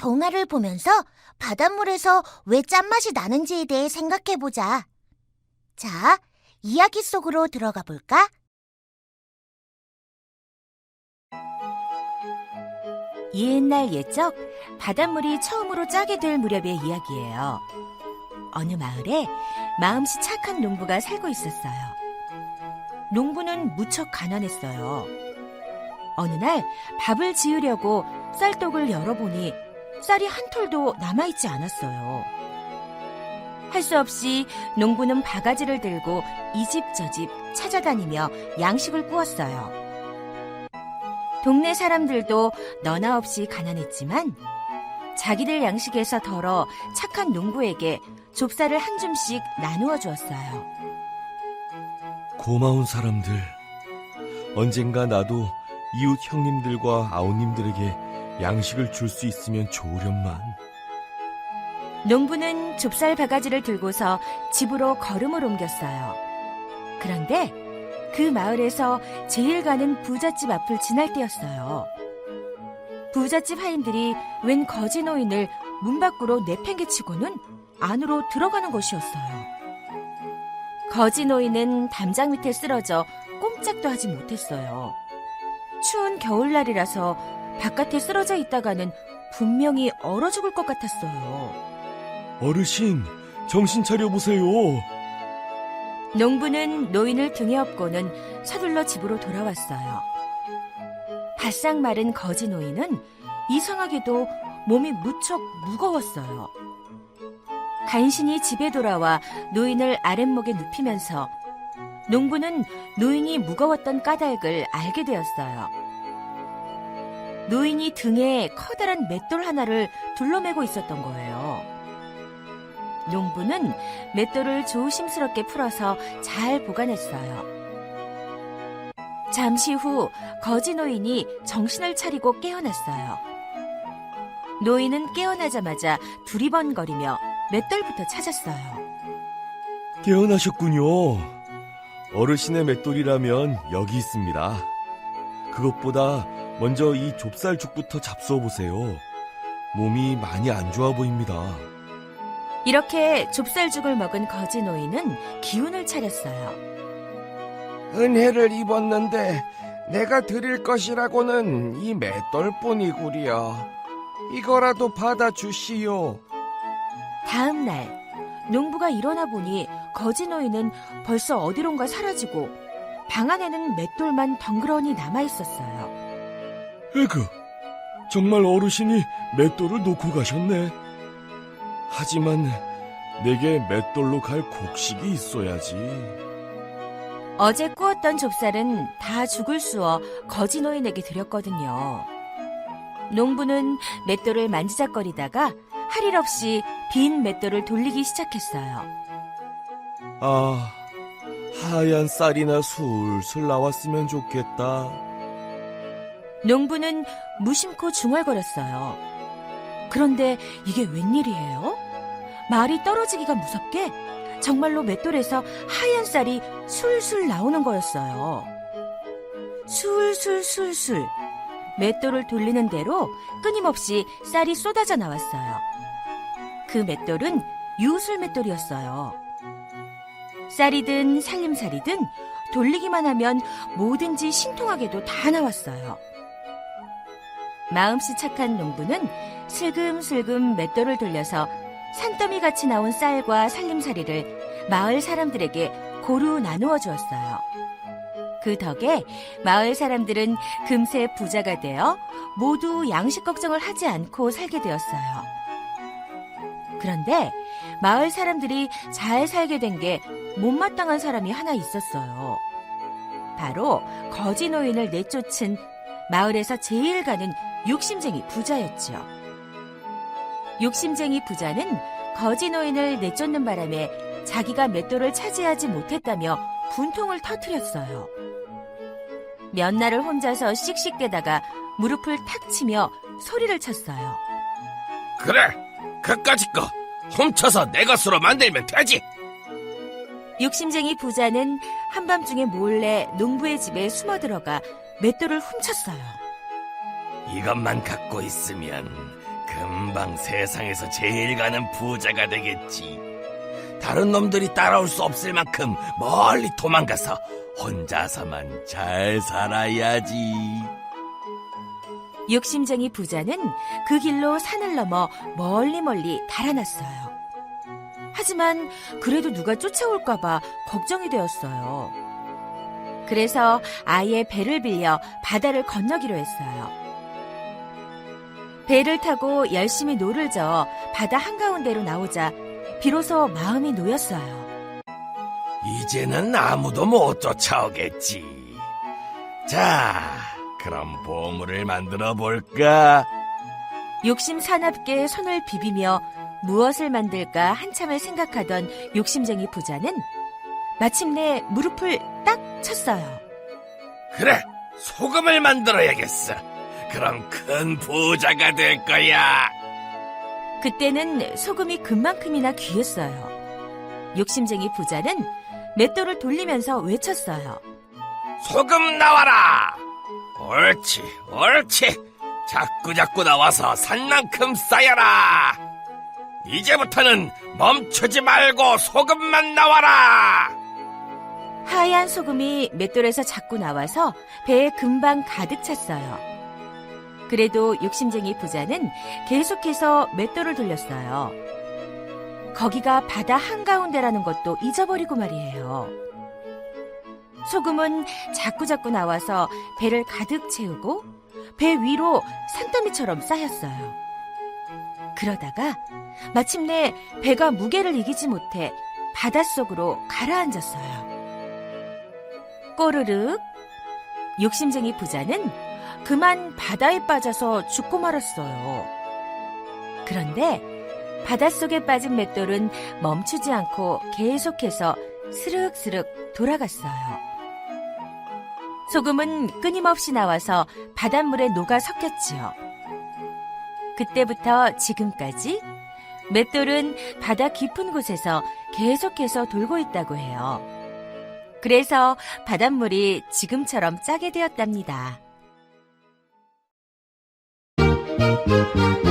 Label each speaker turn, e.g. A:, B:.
A: 동화를 보면서 바닷물에서 왜 짠맛이 나는지에 대해 생각해 보자. 자, 이야기 속으로 들어가 볼까?
B: 옛날 옛적 바닷물이 처음으로 짜게 될 무렵의 이야기예요. 어느 마을에 마음씨 착한 농부가 살고 있었어요. 농부는 무척 가난했어요. 어느 날 밥을 지으려고 쌀떡을 열어보니 쌀이 한 톨도 남아있지 않았어요. 할 수 없이 농부는 바가지를 들고 이 집 저 집 찾아다니며 양식을 구웠어요. 동네 사람들도 너나 없이 가난했지만 자기들 양식에서 덜어 착한 농부에게 좁쌀을 한 줌씩 나누어 주었어요.
C: 고마운 사람들. 언젠가 나도 이웃 형님들과 아우님들에게 양식을 줄 수 있으면 좋으련만.
B: 농부는 좁쌀 바가지를 들고서 집으로 걸음을 옮겼어요. 그런데 그 마을에서 제일 가는 부잣집 앞을 지날 때였어요. 부잣집 하인들이 웬 거지 노인을 문 밖으로 내팽개치고는 안으로 들어가는 것이었어요. 거지 노인은 담장 밑에 쓰러져 꼼짝도 하지 못했어요. 추운 겨울날이라서 바깥에 쓰러져 있다가는 분명히 얼어 죽을 것 같았어요.
C: 어르신, 정신 차려보세요.
B: 농부는 노인을 등에 업고는 서둘러 집으로 돌아왔어요. 바싹 마른 거지 노인은 이상하게도 몸이 무척 무거웠어요. 간신히 집에 돌아와 노인을 아랫목에 눕히면서 농부는 노인이 무거웠던 까닭을 알게 되었어요. 노인이 등에 커다란 맷돌 하나를 둘러매고 있었던 거예요. 농부는 맷돌을 조심스럽게 풀어서 잘 보관했어요. 잠시 후 거지 노인이 정신을 차리고 깨어났어요. 노인은 깨어나자마자 두리번거리며 맷돌부터 찾았어요.
C: 깨어나셨군요. 어르신의 맷돌이라면 여기 있습니다. 그것보다 먼저 이 좁쌀죽부터 잡숴 보세요. 몸이 많이 안 좋아 보입니다.
B: 이렇게 좁쌀죽을 먹은 거지 노인은 기운을 차렸어요.
D: 은혜를 입었는데 내가 드릴 것이라고는 이 맷돌뿐이구려. 이거라도 받아 주시오.
B: 다음 날 농부가 일어나 보니 거지 노인은 벌써 어디론가 사라지고 방 안에는 맷돌만 덩그러니 남아 있었어요.
C: 에그, 정말 어르신이 맷돌을 놓고 가셨네. 하지만 내게 맷돌로 갈 곡식이 있어야지.
B: 어제 구웠던 좁쌀은 다 죽을 쑤어 거지 노인에게 드렸거든요. 농부는 맷돌을 만지작거리다가 할 일 없이 빈 맷돌을 돌리기 시작했어요.
C: 아, 하얀 쌀이나 술술 나왔으면 좋겠다.
B: 농부는 무심코 중얼거렸어요. 그런데 이게 웬일이에요? 말이 떨어지기가 무섭게 정말로 맷돌에서 하얀 쌀이 술술 나오는 거였어요. 술술술술 맷돌을 돌리는 대로 끊임없이 쌀이 쏟아져 나왔어요. 그 맷돌은 유술 맷돌이었어요. 쌀이든 살림살이든 돌리기만 하면 뭐든지 신통하게도 다 나왔어요. 마음씨 착한 농부는 슬금슬금 맷돌을 돌려서 산더미 같이 나온 쌀과 살림살이를 마을 사람들에게 고루 나누어 주었어요. 그 덕에 마을 사람들은 금세 부자가 되어 모두 양식 걱정을 하지 않고 살게 되었어요. 그런데 마을 사람들이 잘 살게 된 게 못마땅한 사람이 하나 있었어요. 바로 거지 노인을 내쫓은 마을에서 제일 가는 욕심쟁이 부자였죠. 욕심쟁이 부자는 거지 노인을 내쫓는 바람에 자기가 맷돌을 차지하지 못했다며 분통을 터뜨렸어요. 몇 날을 혼자서 씩씩대다가 무릎을 탁 치며 소리를 쳤어요.
D: 그래, 그까짓 거 훔쳐서 내 것으로 만들면 되지.
B: 욕심쟁이 부자는 한밤중에 몰래 농부의 집에 숨어 들어가 맷돌을 훔쳤어요.
D: 이것만 갖고 있으면 금방 세상에서 제일 가는 부자가 되겠지. 다른 놈들이 따라올 수 없을 만큼 멀리 도망가서 혼자서만 잘 살아야지.
B: 욕심쟁이 부자는 그 길로 산을 넘어 멀리 멀리 달아났어요. 하지만 그래도 누가 쫓아올까봐 걱정이 되었어요. 그래서 아예 배를 빌려 바다를 건너기로 했어요. 배를 타고 열심히 노를 저어 바다 한가운데로 나오자 비로소 마음이 놓였어요.
D: 이제는 아무도 못 쫓아오겠지. 자, 그럼 보물을 만들어 볼까?
B: 욕심 사납게 손을 비비며 무엇을 만들까 한참을 생각하던 욕심쟁이 부자는 마침내 무릎을 딱 쳤어요.
D: 그래, 소금을 만들어야겠어. 그럼 큰 부자가 될 거야.
B: 그때는 소금이 금만큼이나 귀했어요. 욕심쟁이 부자는 맷돌을 돌리면서 외쳤어요.
D: 소금 나와라! 옳지, 옳지. 자꾸 자꾸 나와서 산만큼 쌓여라. 이제부터는 멈추지 말고 소금만 나와라.
B: 하얀 소금이 맷돌에서 자꾸 나와서 배에 금방 가득 찼어요. 그래도 욕심쟁이 부자는 계속해서 맷돌을 돌렸어요. 거기가 바다 한가운데라는 것도 잊어버리고 말이에요. 소금은 자꾸자꾸 나와서 배를 가득 채우고 배 위로 산더미처럼 쌓였어요. 그러다가 마침내 배가 무게를 이기지 못해 바닷속으로 가라앉았어요. 꼬르륵 욕심쟁이 부자는 그만 바다에 빠져서 죽고 말았어요. 그런데 바닷속에 빠진 맷돌은 멈추지 않고 계속해서 스륵스륵 돌아갔어요. 소금은 끊임없이 나와서 바닷물에 녹아 섞였지요. 그때부터 지금까지 맷돌은 바다 깊은 곳에서 계속해서 돌고 있다고 해요. 그래서 바닷물이 지금처럼 짜게 되었답니다. Música